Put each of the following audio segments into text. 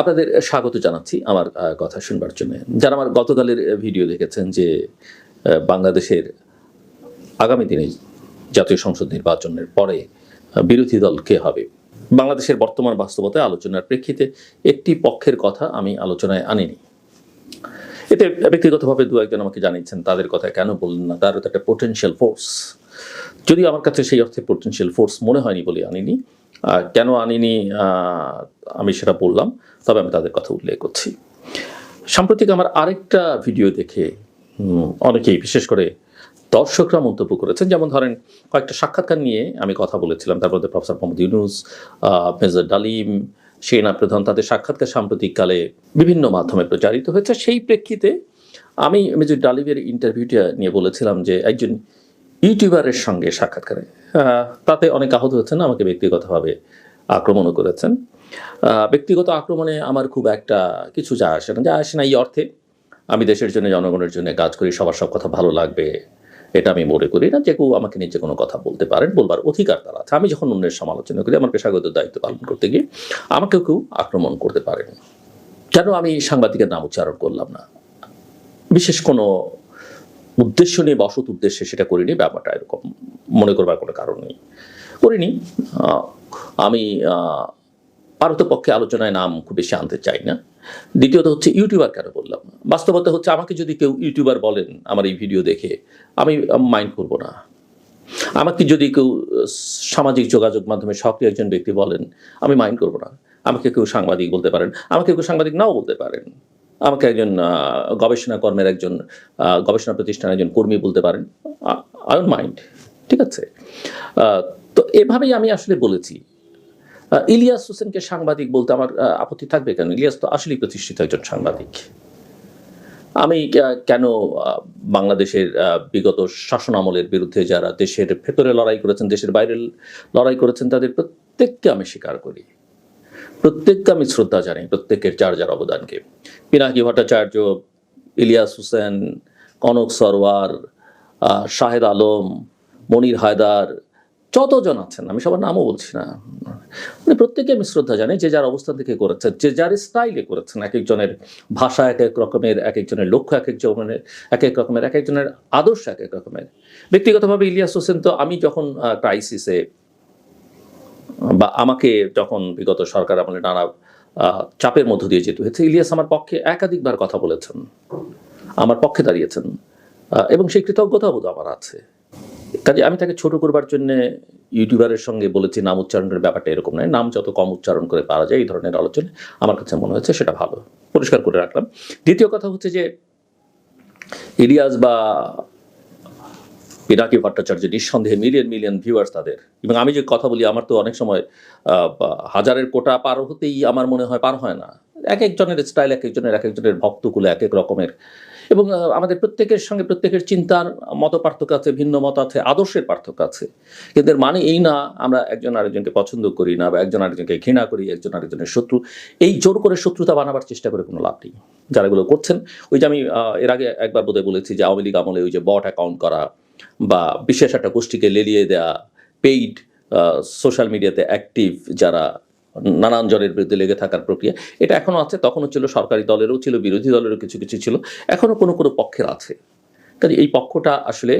আপনাদের স্বাগত জানাচ্ছি আমার কথা শুনবার জন্য। যারা আমার গতকালের ভিডিও দেখেছেন যে বাংলাদেশের আগামী দিনে জাতীয় সংসদ নির্বাচনের পরে বিরোধী দল কে হবে? বাংলাদেশের বর্তমান বাস্তবতায় আলোচনার প্রেক্ষিতে একটি পক্ষের কথা আমি আলোচনায় আনিনি। এতে ব্যক্তিগতভাবে দু একজন আমাকে জানিয়েছেন, তাদের কথা কেন বললেন না? তার তো একটা পোটেনশিয়াল ফোর্স যদিও আমার কাছে সেই অর্থে পোটেনশিয়াল ফোর্স মনে হয়নি বলে আনিনি কেন আনিনি আমি সেটা বললাম, তবে আমি তাদের কথা উল্লেখ করছি। সাম্প্রতিক আমার আরেকটা ভিডিও দেখে অনেকেই, বিশেষ করে দর্শকরা মন্তব্য করেছেন, যেমন ধরেন কয়েকটা সাক্ষাৎকার নিয়ে আমি কথা বলেছিলাম তার মধ্যে প্রফেসর মোহাম্মদ ইউনুস মেজর ডালিম, সেনা প্রধান, তাদের সাক্ষাৎকার সাম্প্রতিককালে বিভিন্ন মাধ্যমে প্রচারিত হয়েছে। সেই প্রেক্ষিতে আমি মেজর ডালিমের ইন্টারভিউটা নিয়ে বলেছিলাম যে, একজন ইউটিউবারের সঙ্গে সাক্ষাৎকারে তাতে অনেক আহত হয়েছেন আমাকে ব্যক্তিগতভাবে আক্রমণও করেছেন। ব্যক্তিগত আক্রমণে আমার খুব একটা কিছু যা আসে না যা আসে না এই অর্থে। আমি দেশের জন্য, জনগণের জন্য কাজ করি, সবার সব কথা ভালো লাগবে, এটা আমি মনে করি না। যে কেউ আমাকে নিজে কোনো কথা বলতে পারেন, বলবার অধিকার তারা আছে। আমি যখন অন্যের সমালোচনা করি, আমার পেশাগত দায়িত্ব পালন করতে গিয়ে আমাকেও কেউ আক্রমণ করতে পারেন। কেন আমি সাংবাদিকের নাম উচ্চারণ করলাম না? বিশেষ কোনো উদ্দেশ্য নিয়ে বসত উদ্দেশ্যে সেটা করিনি, ব্যাপারটা এরকম মনে করবার কোনো কারণ নেই। করিনি আমি পারতপক্ষে আলোচনায় নাম খুব বেশি আনতে চাই না। দ্বিতীয়ত হচ্ছে ইউটিউবার কেন বললাম? বাস্তবতা হচ্ছে আমাকে যদি কেউ ইউটিউবার বলেন আমার এই ভিডিও দেখে, আমি মাইন্ড করব না। আমাকে যদি কেউ সামাজিক যোগাযোগ মাধ্যমে সক্রিয় একজন ব্যক্তি বলেন, আমি মাইন্ড করব না। আমাকে কেউ সাংবাদিক বলতে পারেন, আমাকে কেউ সাংবাদিক নাও বলতে পারেন। আমাকে একজন গবেষণা কর্মের একজন গবেষণা প্রতিষ্ঠানের একজন কর্মী বলতে পারেন। আই মাইন্ড ঠিক আছে? তো এভাবেই আমি আসলে বলেছি। ইলিয়াস হোসেনকে সাংবাদিক বলতে আমার আপত্তি থাকবে কেন? ইলিয়াস তো আসলেই প্রতিষ্ঠিত একজন সাংবাদিক। আমি কেন বাংলাদেশের বিগত শাসন আমলের বিরুদ্ধে যারা দেশের ভেতরে লড়াই করেছেন, দেশের বাইরে লড়াই করেছেন, তাদের প্রত্যেককে আমি স্বীকার করি। প্রত্যেককে আমি শ্রদ্ধা জানাই, প্রত্যেকের যার যার অবদানকে। পিনাকি ভট্টাচার্য, ইলিয়াস হোসেন, কনক সরওয়ার শাহেদ আলম, মনির হায়দার, যতজন আছেন, আমি সবার নামও বলছি না। মানে প্রত্যেকে আমি শ্রদ্ধা জানি যে যার অবস্থান থেকে করেছেন, যে যার স্টাইলে করেছেন এক একজনের ভাষা এক এক রকমের এক একজনের লক্ষ্য এক একজনের এক এক রকমের এক একজনের আদর্শ এক এক রকমের। ব্যক্তিগতভাবে ইলিয়াস হোসেন তো আমি যখন ক্রাইসিসে বা আমাকে যখন বিগত সরকার আমলে নানা চাপের মধ্য দিয়ে যেতে হয়েছে, ইলিয়াস আমার পক্ষে একাধিকবার কথা বলেছেন, আমার পক্ষে দাঁড়িয়েছেন এবং সেই কৃতজ্ঞতা বোধ আমার আছে। কাজে আমি তাকে ছোট করবার জন্য ইউটিউবারের সঙ্গে বলেছি, নাম উচ্চারণের ব্যাপারটা এরকম নয়, নাম যত কম উচ্চারণ করে পারা যায়, এই ধরনের আলোচনা আমার কাছে মনে হয়েছে সেটা ভালো। পরিষ্কার করে রাখলাম। দ্বিতীয় কথা হচ্ছে যে, ইলিয়াস বা পিনাকি ভট্টাচার্য নিঃসন্দেহে মিলিয়ন মিলিয়ন ভিউয়ার্স তাদের। এবং আমি যে কথা বলি, আমার তো অনেক সময় হাজারের কোটা পার হতেই আমার মনে হয় পার হয় না। এক একজনের স্টাইল এক একজনের এক একজনের ভক্তকুলে এক এক রকমের। এবং আমাদের প্রত্যেকের সঙ্গে প্রত্যেকের চিন্তার মত পার্থক্য আছে, ভিন্ন মত আছে, আদর্শের পার্থক্য আছে। কিন্তু এর মানে এই না, আমরা একজন আরেকজনকে পছন্দ করি না, বা একজন আরেকজনকে ঘৃণা করি, একজন আরেকজনের শত্রু। এই জোর করে শত্রুতা বানাবার চেষ্টা করে কোনো লাভ নেই। যারা এগুলো করছেন, ওই যে আমি এর আগে একবার বোধহয় বলেছি যে আওয়ামী লীগ আমলে ওই যে বট অ্যাকাউন্ট করা বা বিশেষ একটা গোষ্ঠীকে লেলিয়ে দেওয়া পেইড সোশ্যাল মিডিয়াতে অ্যাক্টিভ যারা নানান জনের বিরুদ্ধে লেগে থাকার প্রক্রিয়া, এটা এখনও আছে, তখনও ছিল সরকারি দলেরও ছিল, বিরোধী দলেরও কিছু কিছু ছিল এখনও কোনো কোনো পক্ষের আছে। কাজে এই পক্ষটা আসলে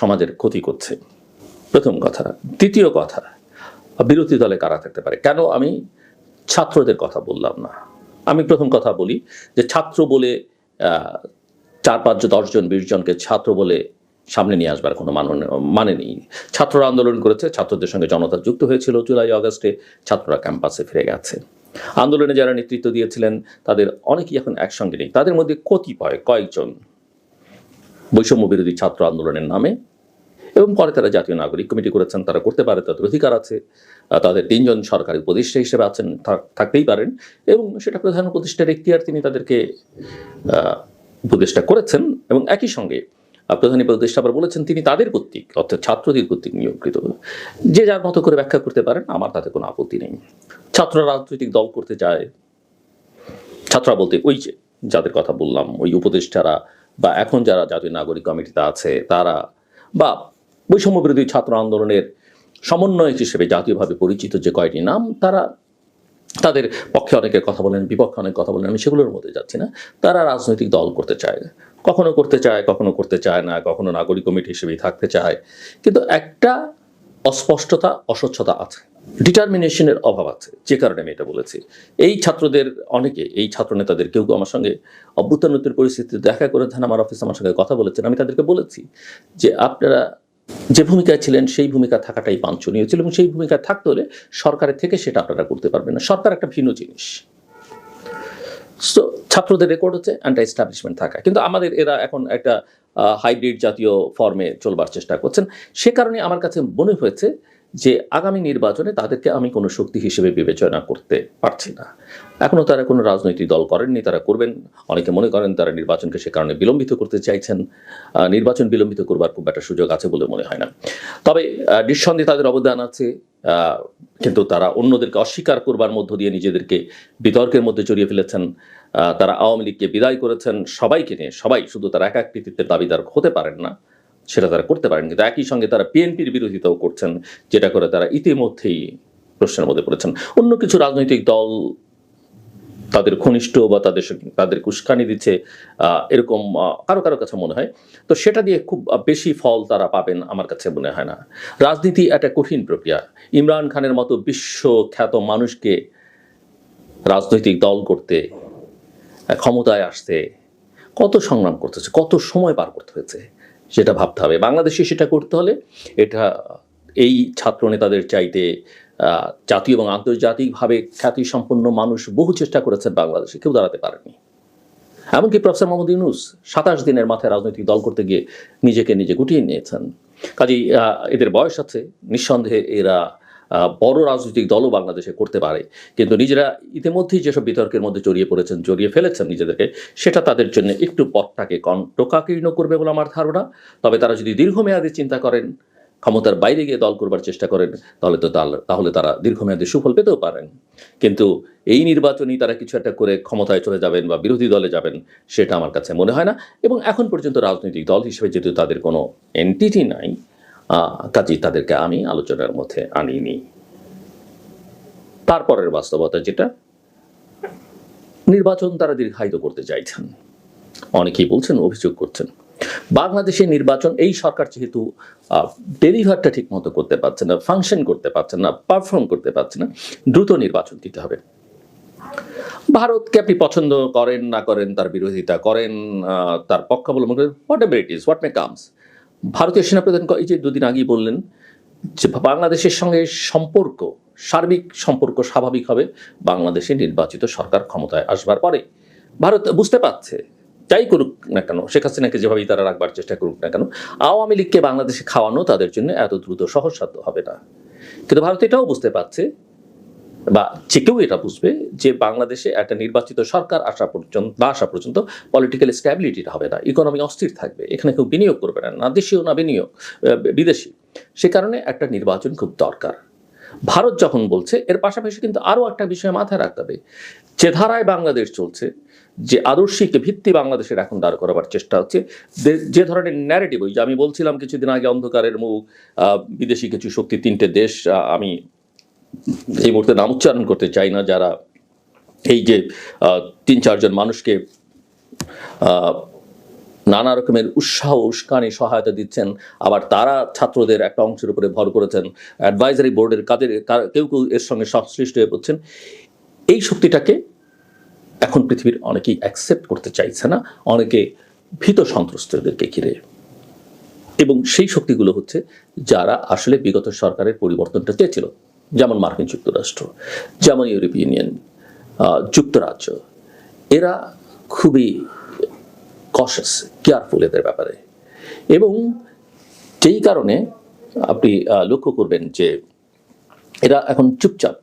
সমাজের ক্ষতি করছে। প্রথম কথা। দ্বিতীয় কথা, বিরোধী দলে কারা থাকতে পারে? কেন আমি ছাত্রদের কথা বললাম না? আমি প্রথম কথা বলি যে ছাত্র বলে চার, পাঁচ দশজন বিশ জনকে ছাত্র বলে সামনে নিয়ে আসবার কোনো মান মানে নেই। ছাত্ররা আন্দোলন করেছে, ছাত্রদের সঙ্গে জনতা যুক্ত হয়েছিল জুলাই, আগস্টে, ছাত্ররা ক্যাম্পাসে ফিরে গেছে। আন্দোলনে যারা নেতৃত্ব দিয়েছিলেন, তাদের অনেকেই এখন একসঙ্গে নেই। তাদের মধ্যে কতিপয় কয়েকজন বৈষম্য বিরোধী ছাত্র আন্দোলনের নামে এবং পরে তারা জাতীয় নাগরিক কমিটি করেছেন, তারা করতে পারে, তাদের অধিকার আছে তাদের তিনজন সরকারি উপদেষ্টা হিসেবে আছেন থাকতেই পারেন এবং সেটা প্রধান উপদেষ্টার এখতিয়ার তিনি তাদেরকে উপদেষ্টা করেছেন এবং একই সঙ্গে প্রধান উপদেষ্টা আবার বলেছেন, তিনি তাদের কর্তৃক, অর্থাৎ ছাত্রদের কর্তৃক নিয়োগকৃত। যে যার মতো করে ব্যাখ্যা করতে পারেন, আমার তাতে কোনো আপত্তি নেই। ছাত্ররা রাজনৈতিক দল করতে চায় ছাত্ররা বলতে, ওই যে যাদের কথা বললাম, ওই উপদেষ্টারা বা এখন যারা জাতীয় নাগরিক কমিটিতে আছে, তারা বা বৈষম্য বিরোধী ছাত্র আন্দোলনের সমন্বয়ক হিসেবে জাতীয়ভাবে পরিচিত যে কয়টি নাম, তারা তাদের পক্ষে অনেকে কথা বলেন, বিপক্ষে অনেক কথা বলেন, আমি সেগুলোর মধ্যে যাচ্ছি না। তারা রাজনৈতিক দল করতে চায়। কখনো করতে চায়, কখনো করতে চায় না, কখনো নাগরিক কমিটি হিসেবেই থাকতে চায়। কিন্তু একটা অস্পষ্টতা, অস্বচ্ছতা আছে। ডিটারমিনেশনের অভাব আছে, যে কারণে আমি এটা বলেছি। এই ছাত্রদের অনেকে, এই ছাত্র নেতাদের কেউ কেউ আমার সঙ্গে অভ্যুত্থানোত্তর পরিস্থিতিতে দেখা করে আমার অফিসে আমার সঙ্গে কথা বলেছেন, আমি তাদেরকে বলেছি যে আপনারা যে ভূমিকায় ছিলেন, সেই ভূমিকা থাকাটাই বাঞ্ছনীয় ছিল এবং সেই ভূমিকা থাকতে হলে সরকারের থেকে সেটা আপনারা করতে পারবেন না। সরকার একটা ভিন্ন জিনিস। সো ছাত্রদের রেকর্ড হচ্ছে অ্যান্টি এস্টাবলিশমেন্ট থাকা। কিন্তু আমাদের এরা এখন একটা হাইব্রিড জাতীয় ফর্মে চলবার চেষ্টা করছেন। সে কারণে আমার কাছে মনে হয়েছে যে, আগামী নির্বাচনে তাদেরকে আমি কোনো শক্তি হিসেবে বিবেচনা করতে পারছি না। এখনও তারা কোনো রাজনৈতিক দল করেননি, তারা করবেন। অনেকে মনে করেন তারা নির্বাচনকে সে কারণে বিলম্বিত করতে চাইছেন। নির্বাচন বিলম্বিত করবার খুব একটা সুযোগ আছে বলে মনে হয় না। তবে নিঃসন্দেহে তাদের অবদান আছে কিন্তু তারা অন্যদেরকে অস্বীকার করবার মধ্য দিয়ে নিজেদেরকে বিতর্কের মধ্যে জড়িয়ে ফেলেছেন। তারা আওয়ামী লীগকে বিদায় করেছেন। সবাইকে নিয়ে, সবাই শুধু তারা এক এক কৃতিত্বের দাবিদার হতে পারেন না, সেটা তারা করতে পারেন। কিন্তু একই সঙ্গে তারা বিএনপির বিরোধিতাও করছেন, যেটা করে তারা ইতিমধ্যেই প্রশ্নের মধ্যে পড়েছেন। অন্য কিছু রাজনৈতিক দল তাদের ঘনিষ্ঠ বা তাদের তাদের উস্কানি দিচ্ছে এরকম কারও কারও কাছে মনে হয়। তো সেটা দিয়ে খুব বেশি ফল তারা পাবেন আমার কাছে মনে হয় না। রাজনীতি একটা কঠিন প্রক্রিয়া। ইমরান খানের মতো বিশ্বখ্যাত মানুষকে রাজনৈতিক দল করতে, ক্ষমতায় আসতে কত সংগ্রাম করতে করতেছে কত সময় পার করতে হয়েছে সেটা ভাবতে হবে। বাংলাদেশে সেটা করতে হলে এটা, এই ছাত্র নেতাদের চাইতে জাতীয় এবং আন্তর্জাতিকভাবে খ্যাতিসম্পন্ন মানুষ বহু চেষ্টা করেছেন বাংলাদেশে, কেউ দাঁড়াতে পারেনি এমনকি প্রফেসর মোহাম্মদ ইউনুস সাতাশ দিনের মাথায় রাজনৈতিক দল করতে গিয়ে নিজেকে নিজে গুটিয়ে নিয়েছেন। কাজেই এদের বয়স আছে, নিঃসন্দেহে এরা বড় রাজনৈতিক দলও বাংলাদেশে করতে পারে। কিন্তু নিজেরা ইতিমধ্যেই যেসব বিতর্কের মধ্যে জড়িয়ে পড়েছেন, জড়িয়ে ফেলেছেন নিজেদেরকে, সেটা তাদের জন্য একটু পথটাকে কণ্টকাকীর্ণ করবে বলে আমার ধারণা। তবে তারা যদি দীর্ঘমেয়াদী চিন্তা করেন ক্ষমতার বাইরে গিয়ে দল করবার চেষ্টা করেন, তাহলে তো তাহলে তারা দীর্ঘমেয়াদী সুফল পেতেও পারেন। কিন্তু এই নির্বাচনই তারা কিছু একটা করে ক্ষমতায় চলে যাবেন বা বিরোধী দলে যাবেন, সেটা আমার কাছে মনে হয় না। এবং এখন পর্যন্ত রাজনৈতিক দল হিসেবে যেহেতু তাদের কোনো এন্টিটি নাই কাজেই তাদেরকে আমি আলোচনার মধ্যে আনিনি। তারপরের বাস্তবতা যেটা, নির্বাচন তারা দীর্ঘায়িত করতে চাইছেন। অনেকেই বলছেন, অভিযোগ করছেন। বাংলাদেশের নির্বাচন, এই সরকার যেহেতু ডেলিভারটা ঠিক মতো করতে পারছে না ফাংশন করতে পারছে না পারফর্ম করতে পারছে না, দ্রুত নির্বাচন দিতে হবে। ভারতকে আপনি পছন্দ করেন, না করেন, তার বিরোধিতা করেন তার পক্ষাবলম্বন করেন whatever it is what may comes ভারতীয় সেনাপ্রধান এই যে দুদিন আগেই বললেন যে বাংলাদেশের সঙ্গে সম্পর্ক, সার্বিক সম্পর্ক স্বাভাবিক হবে, বাংলাদেশে নির্বাচিত সরকার ক্ষমতায় আসবার পরে। ভারত বুঝতে পারছে যাই করুক না কেন, শেখ হাসিনাকে যেভাবেই তারা রাখবার চেষ্টা করুক না কেন, আওয়ামী লীগকে বাংলাদেশে খাওয়ানো তাদের জন্য এত দ্রুত সহজসাধ্য হবে না। কিন্তু ভারত এটাও বুঝতে পারছে, বা যে কেউ এটা বুঝবে যে বাংলাদেশে একটা নির্বাচিত সরকার আসা পর্যন্ত না আসা পর্যন্ত পলিটিক্যাল স্ট্যাবিলিটি হবে না ইকোনমি অস্থির থাকবে, এখানে কেউ বিনিয়োগ করবে না না দেশীয়, না বিনিয়োগ বিদেশি। সে কারণে একটা নির্বাচন খুব দরকার। ভারত যখন বলছে, এর পাশাপাশি কিন্তু আরও একটা বিষয় মাথায় রাখতে হবে। যে ধারায় বাংলাদেশ চলছে, যে আদর্শিক ভিত্তি বাংলাদেশের এখন দাঁড় করাবার চেষ্টা হচ্ছে। যে ধরনের ন্যারেটিভ ওই যে আমি বলছিলাম কিছুদিন আগে অন্ধকারের মুখ বিদেশি কিছু শক্তি তিনটে দেশ আমি এই মুহূর্তে নাম উচ্চারণ করতে চাই না, যারা এই যে তিন চারজন মানুষকে নানা রকমের উৎসাহ উস্কানি সহায়তা দিচ্ছেন। আবার তারা ছাত্রদের একটা অংশের উপরে ভর করেছেন। অ্যাডভাইজারি বোর্ডের কাদের কেউ কেউ এর সঙ্গে সংশ্লিষ্ট হয়ে পড়ছেন। এই শক্তিটাকে এখন পৃথিবীর অনেকেই অ্যাকসেপ্ট করতে চাইছে না। অনেকে ভীত সন্ত্রস্তদেরকে ঘিরে। এবং সেই শক্তিগুলো হচ্ছে যারা আসলে বিগত সরকারের পরিবর্তনটা চেয়েছিল। যেমন মার্কিন যুক্তরাষ্ট্র, যেমন ইউরোপিয়ান ইউনিয়ন যুক্তরাজ্য। এরা খুবই কশাস কেয়ারফুল এদের ব্যাপারে। এবং যেই কারণে আপনি লক্ষ্য করবেন যে এরা এখন চুপচাপ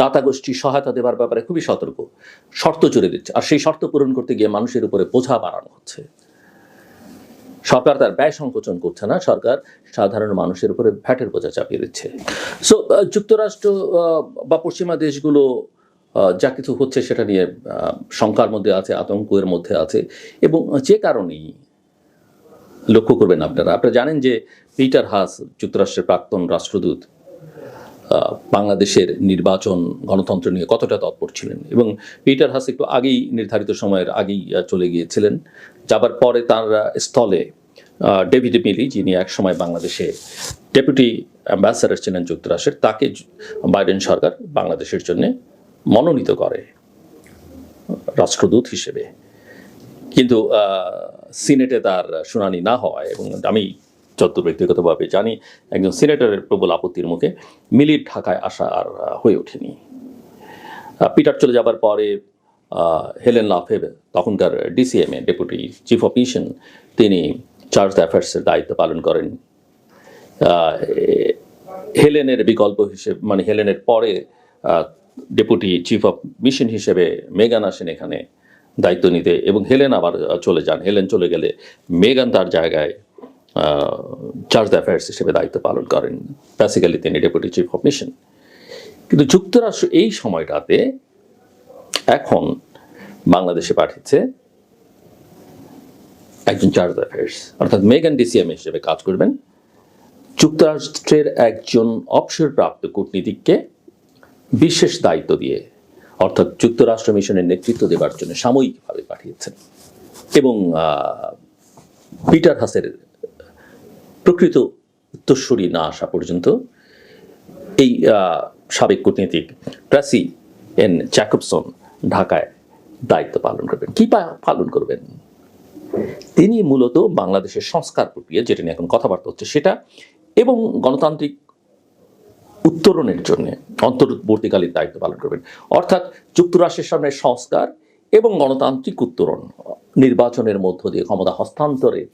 দাতা গোষ্ঠী সহায়তা দেওয়ার ব্যাপারে খুবই সতর্ক, শর্ত জুড়ে দিচ্ছে। আর সেই শর্ত পূরণ করতে গিয়ে মানুষের উপরে বোঝা বাড়ানো হচ্ছে। সরকার তার ব্যয় সংকোচন করছে না, সরকার সাধারণ মানুষের উপরে ভ্যাটের বোঝা চাপিয়ে দিচ্ছে। সো যুক্তরাষ্ট্র বা পশ্চিমা দেশগুলো যা কিছু হচ্ছে সেটা নিয়ে শঙ্কার মধ্যে আছে, আতঙ্কের মধ্যে আছে। এবং যে কারণেই লক্ষ্য করবেন আপনারা আপনারা জানেন যে পিটার হাস যুক্তরাষ্ট্রের প্রাক্তন রাষ্ট্রদূত বাংলাদেশের নির্বাচন গণতন্ত্র নিয়ে কতটা তৎপর ছিলেন। এবং পিটার হাস একটু আগেই নির্ধারিত সময়ের আগেই চলে গিয়েছিলেন। যাবার পরে তার স্থলে ডেভিড মিলি, যিনি একসময় বাংলাদেশে ডেপুটি অ্যাম্বাসাডার ছিলেন যুক্তরাষ্ট্রের, তাকে বাইডেন সরকার বাংলাদেশের জন্য মনোনীত করে রাষ্ট্রদূত হিসেবে। কিন্তু সিনেটে তার শুনানি না হওয়ায় এবং আমি যত ব্যক্তিগতভাবে জানি, একজন সিনেটরের প্রবল আপত্তির মুখে মিলির ঢাকায় আসা আর হয়ে ওঠেনি। পিটার চলে যাবার পরে হেলেন লাফেব, তখনকার ডিসিএমএ ডেপুটি চিফ অফ মিশন, তিনি চার্জ অ্যাফেয়ার্সের দায়িত্ব পালন করেন। হেলেনের বিকল্প হিসেবে মানে হেলেনের পরে ডেপুটি চিফ অফ মিশন হিসেবে মেগান আসেন এখানে দায়িত্ব নিতে এবং হেলেন আবার চলে যান। হেলেন চলে গেলে মেগান তার জায়গায় চার্জ অ্যাফেয়ার্স হিসেবে দায়িত্ব পালন করেন। বেসিক্যালি তিনি ডেপুটি চিফ অফ মিশন। কিন্তু যুক্তরাষ্ট্র এই সময়টাতে এখন বাংলাদেশে পাঠিয়েছে একজন চার্জ অ্যাফেয়ার্স অর্থাৎ মেগান ডিসিএম হিসেবে কাজ করবেন। যুক্তরাষ্ট্রের একজন অবসরপ্রাপ্ত কূটনীতিককে বিশেষ দায়িত্ব দিয়ে, অর্থাৎ যুক্তরাষ্ট্র মিশনের নেতৃত্ব দেবার জন্য সাময়িকভাবে পাঠিয়েছেন। এবং পিটার হাসের প্রকৃত উত্তরস্বরী না আসা পর্যন্ত এই সাবেক কূটনীতিক ট্রাসি এন জ্যাকবসন ঢাকায় দায়িত্ব পালন করবেন। কি পালন করবেন? তিনি মূলত বাংলাদেশের সংস্কার প্রক্রিয়া, যেটা নিয়ে এখন কথাবার্তা হচ্ছে সেটা, এবং গণতান্ত্রিক উত্তরণের জন্য অন্তর্বর্তীকালীন দায়িত্ব পালন করবেন। অর্থাৎ যুক্তরাষ্ট্রের সামনে সংস্কার এবং গণতান্ত্রিক উত্তরণ নির্বাচনের মধ্য দিয়ে ক্ষমতা হস্তান্তরের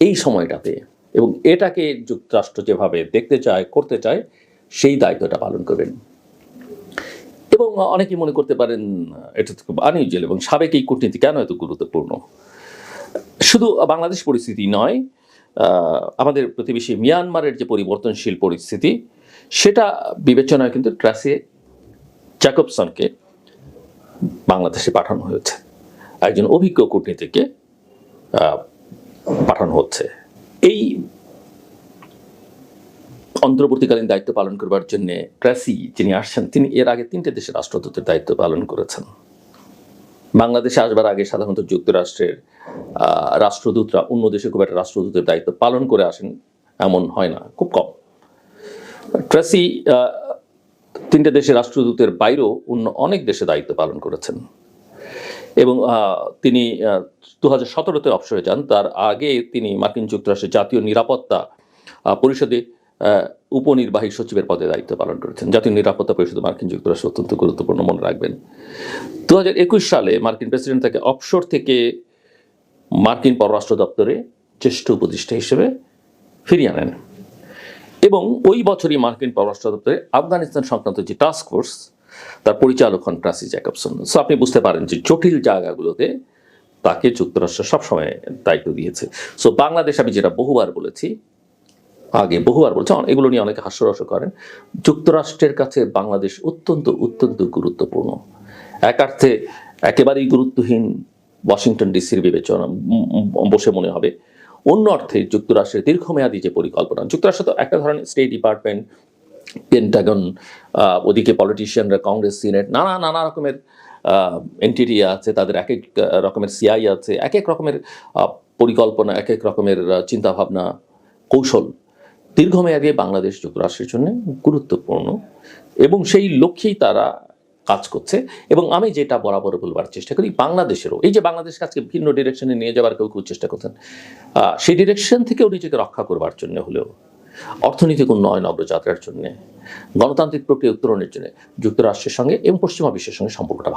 এই সময়টাতে এবং এটাকে যুক্তরাষ্ট্র যেভাবে দেখতে চায়, করতে চায়, সেই দায়িত্বটা পালন করবেন। এবং অনেকেই মনে করতে পারেন, এটা তো খুব আনইউজুয়াল এবং সাবেক এই কূটনীতি কেন এত গুরুত্বপূর্ণ? শুধু বাংলাদেশ পরিস্থিতি নয় আমাদের প্রতিবেশী মিয়ানমারের যে পরিবর্তনশীল পরিস্থিতি সেটা বিবেচনায় কিন্তু ট্রাসে জ্যাকবসনকে বাংলাদেশে পাঠানো হয়েছে। একজন অভিজ্ঞ কূটনীতিকে পাঠানো হচ্ছে। এই অন্তর্বর্তীকালীন দায়িত্ব পালন করবার জন্য ট্রাসি যিনি আসছেন, তিনি এর আগে তিনটে দেশের রাষ্ট্রদূতের দায়িত্ব পালন করেছেন। বাংলাদেশে আসবার আগে সাধারণত যুক্তরাষ্ট্রের রাষ্ট্রদূতরা অন্য দেশে খুব একটা রাষ্ট্রদূতের দায়িত্ব পালন করে আসেন, এমন হয় না, খুব কম। ট্রেসি তিনটে দেশের রাষ্ট্রদূতের বাইরেও অন্য অনেক দেশে দায়িত্ব পালন করেছেন। এবং তিনি দু হাজার সতেরোতে অবসরে যান। তার আগে তিনি মার্কিন যুক্তরাষ্ট্রের জাতীয় নিরাপত্তা পরিষদে উপনির্বাহী সচিবের পদে দায়িত্ব পালন করেছেন। জাতীয় নিরাপত্তা পরিষদ মার্কিন যুক্তরাষ্ট্র অত্যন্ত গুরুত্বপূর্ণ মনে রাখবেন। দু হাজার একুশ সালে মার্কিন প্রেসিডেন্ট তাকে অবসর থেকে মার্কিন পররাষ্ট্র দপ্তরে জ্যেষ্ঠ উপদেষ্টা হিসেবে ফিরিয়ে আনেন। এবং ওই বছরই মার্কিন পররাষ্ট্র দপ্তরে আফগানিস্তান সংক্রান্ত যে টাস্ক ফোর্স তার পরিচালক হন ট্রাসি জ্যাকবসন। সো আপনি বুঝতে পারেন যে জটিল জায়গাগুলোতে তাকে যুক্তরাষ্ট্র সবসময় দায়িত্ব দিয়েছে। সো বাংলাদেশ আমি যেটা বহুবার বলেছি, আগে বহুবার বলছি এগুলো নিয়ে অনেকে হাস্যরস করেন। যুক্তরাষ্ট্রের কাছে বাংলাদেশ অত্যন্ত অত্যন্ত গুরুত্বপূর্ণ। এক অর্থে একেবারেই গুরুত্বহীন ওয়াশিংটন ডিসির বিবেচনা বসে মনে হবে। অন্য অর্থে যুক্তরাষ্ট্রের দীর্ঘমেয়াদী যে পরিকল্পনা, যুক্তরাষ্ট্র তো একটা ধরনের স্টেট ডিপার্টমেন্ট পেন্টাগন ওদিকে পলিটিশিয়ানরা কংগ্রেস সিনেট নানা নানা রকমের এনটিটি আছে, তাদের এক এক রকমের সিআই আছে, এক এক রকমের পরিকল্পনা, এক এক রকমের চিন্তাভাবনা, কৌশল। দীর্ঘমেয়াদী বাংলাদেশ যুক্তরাষ্ট্রের জন্য গুরুত্বপূর্ণ এবং সেই লক্ষ্যেই তারা কাজ করছে এবং আমি যেটা বরাবর বলবার চেষ্টা করি, বাংলাদেশেরও, এই যে বাংলাদেশ আজকে ভিন্ন ডিরেকশনে নিয়ে যাবার কেউ কেউ চেষ্টা করছেন সেই ডিরেকশন থেকেও নিজেকে রক্ষা করবার জন্য হলেও, অর্থনৈতিক উন্নয়ন, অগ্রযাত্রার জন্য, গণতান্ত্রিক প্রক্রিয়া উত্তরণের জন্য, যুক্তরাষ্ট্রের সঙ্গে এবং পশ্চিমা বিশ্বের সঙ্গে সম্পর্কটা